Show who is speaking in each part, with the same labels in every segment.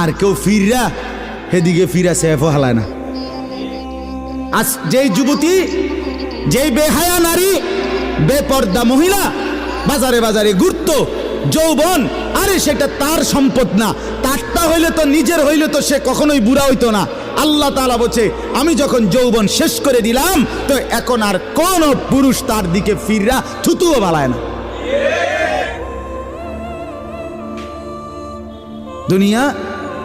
Speaker 1: আর কেউ ফিররা সেদিকে ফিরা সেফও হালায় না। আজ যেই যুবতী, যেই বেহায়া নারী, বেপর্দা মহিলা, বাজারে বাজারে ঘুরত, যৌবন, আরে সেটা তার সম্পদ না। তারটা হইলে তো নিজের হইলে তো সে কখনোই বুড়া হইতো না। আল্লাহ তালা বলছে, আমি যখন যৌবন শেষ করে দিলাম, তো এখন আর কোন পুরুষ তার দিকে ফিররা, থুতুও বালায় না। দুনিয়া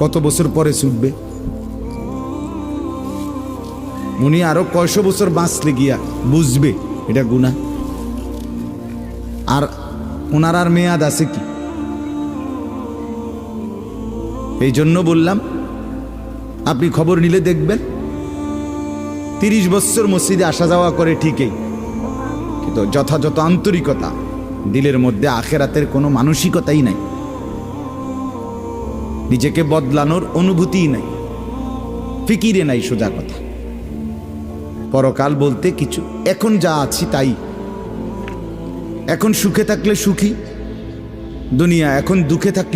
Speaker 1: কত বছর পরে ছুটবে? উনি আরও কয়শো বছর বাঁচলে গিয়া বুঝবে এটা গুণা আর ওনার আর মেয়াদ আছে কি? এই জন্য বললাম, আপনি খবর নিলে দেখবেন। তিরিশ বছর মসজিদে আসা যাওয়া করে ঠিকই, কিন্তু যথাযথ আন্তরিকতা দিলের মধ্যে আখেরাতের কোনো মানসিকতাই নাই। নিজেকে বদলানোর অনুভূতিই নাই। ফিকিরে নাই সোজা কথা। পরকাল বলতে কিছু, এখন যা আছি তাই। এখন সুখে থাকলে সুখী, দুনিয়া এখন দুঃখে থাকলে